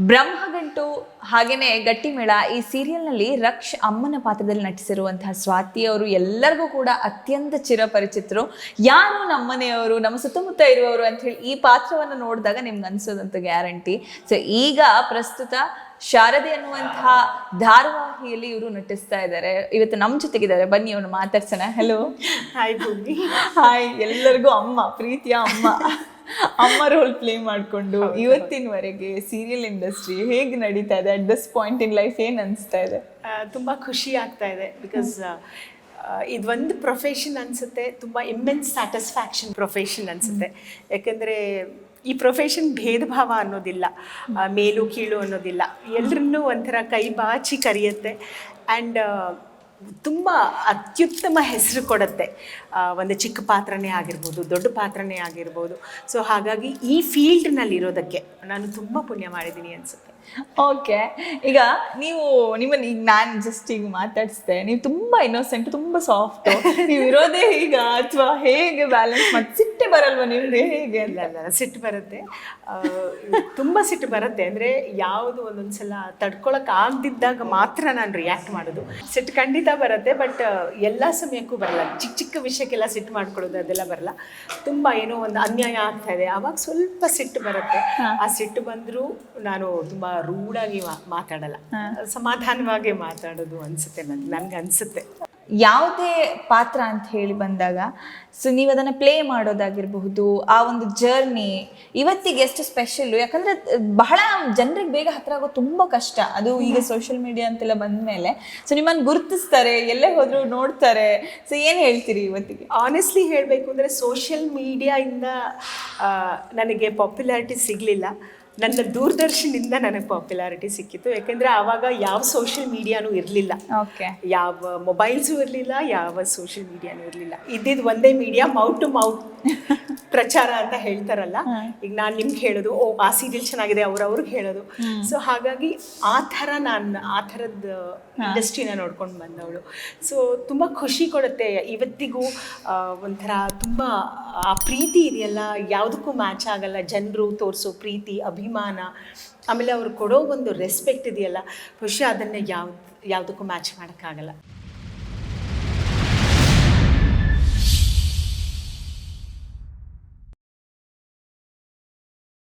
ಬ್ರಹ್ಮಗಂಟು ಹಾಗೇನೆ ಗಟ್ಟಿಮೇಳ ಈ ಸೀರಿಯಲ್ನಲ್ಲಿ ರಕ್ಷ ಅಮ್ಮನ ಪಾತ್ರದಲ್ಲಿ ನಟಿಸಿರುವಂತಹ ಸ್ವಾತಿ ಅವರು ಎಲ್ಲರಿಗೂ ಕೂಡ ಅತ್ಯಂತ ಚಿರಪರಿಚಿತರು. ಯಾರು ನಮ್ಮನೆಯವರು ನಮ್ಮ ಸುತ್ತಮುತ್ತ ಇರುವವರು ಅಂತ ಹೇಳಿ ಈ ಪಾತ್ರವನ್ನು ನೋಡಿದಾಗ ನಿಮ್ಗೆ ಅನ್ಸೋದಂತ ಗ್ಯಾರಂಟಿ. ಸೊ ಈಗ ಪ್ರಸ್ತುತ ಶಾರದೆ ಅನ್ನುವಂತಹ ಧಾರಾವಾಹಿಯಲ್ಲಿ ಇವರು ನಟಿಸ್ತಾ ಇದ್ದಾರೆ. ಇವತ್ತು ನಮ್ಮ ಜೊತೆಗಿದ್ದಾರೆ. ಬನ್ನಿ ಅವನು ಮಾತಾಡ್ಸೋಣ. ಹಲೋ ಹಾಯ್ ಹಾಯ್ ಎಲ್ಲರಿಗೂ ಅಮ್ಮ ಪ್ರೀತಿಯ ಅಮ್ಮ. ಅಮ್ಮ ರೋಲ್ ಪ್ಲೇ ಮಾಡಿಕೊಂಡು ಇವತ್ತಿನವರೆಗೆ ಸೀರಿಯಲ್ ಇಂಡಸ್ಟ್ರಿ ಹೇಗೆ ನಡೀತಾ ಇದೆ at this point in life ಏನು ಅನಿಸ್ತಾ ಇದೆ? ತುಂಬ ಖುಷಿ ಆಗ್ತಾ ಇದೆ ಬಿಕಾಸ್ ಇದೊಂದು ಪ್ರೊಫೆಷನ್ ಅನ್ಸುತ್ತೆ ತುಂಬ ಇಮ್ಮೆನ್ಸ್ ಸ್ಯಾಟಿಸ್ಫ್ಯಾಕ್ಷನ್ ಪ್ರೊಫೆಷನ್ ಅನಿಸುತ್ತೆ. ಯಾಕಂದ್ರೆ ಈ ಪ್ರೊಫೆಷನ್ ಭೇದ ಭಾವ ಅನ್ನೋದಿಲ್ಲ ಮೇಲು ಕೀಳು ಅನ್ನೋದಿಲ್ಲ. ಎಲ್ಲರನ್ನೂ ಒಂಥರ ಕೈ ಬಾಚಿ ಕರೆಯುತ್ತೆ. ಆ್ಯಂಡ್ ತುಂಬ ಅತ್ಯುತ್ತಮ ಹೆಸರು ಕೊಡುತ್ತೆ. ಒಂದು ಚಿಕ್ಕ ಪಾತ್ರನೇ ಆಗಿರ್ಬೋದು, ದೊಡ್ಡ ಪಾತ್ರನೇ ಆಗಿರ್ಬೋದು. ಸೊ ಹಾಗಾಗಿ ಈ ಫೀಲ್ಡ್ನಲ್ಲಿರೋದಕ್ಕೆ ನಾನು ತುಂಬ ಪುಣ್ಯ ಮಾಡಿದ್ದೀನಿ ಅನಿಸುತ್ತೆ. ಓಕೆ. ಈಗ ನೀವು ನಿಮ್ಮನ್ನು ಈಗ ನಾನು ಜಸ್ಟ್ ಈಗ ಮಾತಾಡಿಸ್ದೆ, ನೀವು ತುಂಬ ಇನ್ನೋಸೆಂಟ್ ತುಂಬ ಸಾಫ್ಟ್ ನೀವು ಇರೋದೇ ಈಗ ಅಥವಾ ಹೇಗೆ ಬ್ಯಾಲೆನ್ಸ್ ಸಿಟ್ಟೆ ಬರಲ್ವಾ ನಿಮ್ಗೆ ಹೇಗೆ ಅಲ್ಲ ಇಲ್ಲ ಸಿಟ್ಟು ಬರುತ್ತೆ. ತುಂಬ ಸಿಟ್ಟು ಬರುತ್ತೆ. ಅಂದರೆ ಯಾವುದು ಒಂದೊಂದು ಸಲ ತಡ್ಕೊಳಕ್ ಆಗದಿದ್ದಾಗ ಮಾತ್ರ ನಾನು ರಿಯಾಕ್ಟ್ ಮಾಡೋದು. ಸಿಟ್ಟು ಖಂಡಿತ ಬರುತ್ತೆ ಬಟ್ ಎಲ್ಲ ಸಮಯಕ್ಕೂ ಬರಲ್ಲ. ಚಿಕ್ಕ ಚಿಕ್ಕ ವಿಷಯಕ್ಕೆಲ್ಲ ಸಿಟ್ಟು ಮಾಡ್ಕೊಳ್ಳೋದು ಅದೆಲ್ಲ ಬರಲ್ಲ. ತುಂಬ ಏನೋ ಒಂದು ಅನ್ಯಾಯ ಆಗ್ತಾ ಇದೆ. ಆವಾಗ ಸ್ವಲ್ಪ ಸಿಟ್ಟು ಬರುತ್ತೆ. ಆ ಸಿಟ್ಟು ಬಂದರೂ ನಾನು ತುಂಬ ರೂಢಾಗಿ ಮಾತಾಡಲ್ಲ. ಸಮಾಧಾನವಾಗಿ ಮಾತಾಡೋದು ಅನ್ಸುತ್ತೆ ನನಗೆ ನನಗೆ ಅನ್ಸುತ್ತೆ ಯಾವುದೇ ಪಾತ್ರ ಅಂತ ಹೇಳಿ ಬಂದಾಗ ಸೊ ನೀವು ಅದನ್ನು ಪ್ಲೇ ಮಾಡೋದಾಗಿರಬಹುದು ಆ ಒಂದು ಜರ್ನಿ ಇವತ್ತಿಗೆ ಎಷ್ಟು ಸ್ಪೆಷಲ್ಲು ಯಾಕಂದರೆ ಬಹಳ ಜನರಿಗೆ ಬೇಗ ಹತ್ರ ಆಗೋದು ತುಂಬ ಕಷ್ಟ. ಅದು ಈಗ ಸೋಷಿಯಲ್ ಮೀಡಿಯಾ ಅಂತೆಲ್ಲ ಬಂದಮೇಲೆ ಸೊ ನಿಮ್ಮನ್ನು ಗುರುತಿಸ್ತಾರೆ ಎಲ್ಲೇ ಹೋದರೂ ನೋಡ್ತಾರೆ. ಸೊ ಏನು ಹೇಳ್ತೀರಿ ಇವತ್ತಿಗೆ? ಆನೆಸ್ಟ್ಲಿ ಹೇಳಬೇಕು ಅಂದರೆ ಸೋಷಿಯಲ್ ಮೀಡಿಯಾಯಿಂದ ನನಗೆ ಪಾಪ್ಯುಲಾರಿಟಿ ಸಿಗಲಿಲ್ಲ. ನನ್ನ ದೂರದರ್ಶನಿಂದ ನನಗೆ ಪಾಪ್ಯುಲಾರಿಟಿ ಸಿಕ್ಕಿತ್ತು. ಯಾಕೆಂದರೆ ಆವಾಗ ಯಾವ ಸೋಷಿಯಲ್ ಮೀಡಿಯಾನೂ ಇರಲಿಲ್ಲ. ಓಕೆ ಯಾವ ಮೊಬೈಲ್ಸು ಇರಲಿಲ್ಲ ಯಾವ ಸೋಷಿಯಲ್ ಮೀಡಿಯಾನೂ ಇರಲಿಲ್ಲ. ಇದ್ದಿದ್ದು ಒಂದೇ ಮೀಡಿಯಾ ಮೌತ್ ಟು ಮೌತ್ ಪ್ರಚಾರ ಅಂತ ಹೇಳ್ತಾರಲ್ಲ. ಈಗ ನಾನು ನಿಮ್ಗೆ ಹೇಳೋದು ಓ ಆ ಸೀರಿಯಲ್ ಚೆನ್ನಾಗಿದೆ ಅವ್ರವ್ರಿಗೆ ಹೇಳೋದು. ಸೊ ಹಾಗಾಗಿ ಆ ಥರ ನಾನು ಆ ಥರದ ಇಂಡಸ್ಟ್ರಿನ ನೋಡ್ಕೊಂಡು ಬಂದವಳು. ಸೊ ತುಂಬ ಖುಷಿ ಕೊಡುತ್ತೆ. ಇವತ್ತಿಗೂ ಒಂಥರ ತುಂಬ ಆ ಪ್ರೀತಿ ಇದೆಯಲ್ಲ. ಯಾವುದಕ್ಕೂ ಮ್ಯಾಚ್ ಆಗಲ್ಲ. ಜನರು ತೋರಿಸೋ ಪ್ರೀತಿ ಅಭಿಮಾನ ಆಮೇಲೆ ಅವ್ರು ಕೊಡೋ ಒಂದು ರೆಸ್ಪೆಕ್ಟ್ ಇದೆಯಲ್ಲ ಖುಷಿ ಅದನ್ನು ಯಾವ ಯಾವುದಕ್ಕೂ ಮ್ಯಾಚ್ ಮಾಡೋಕ್ಕಾಗಲ್ಲ.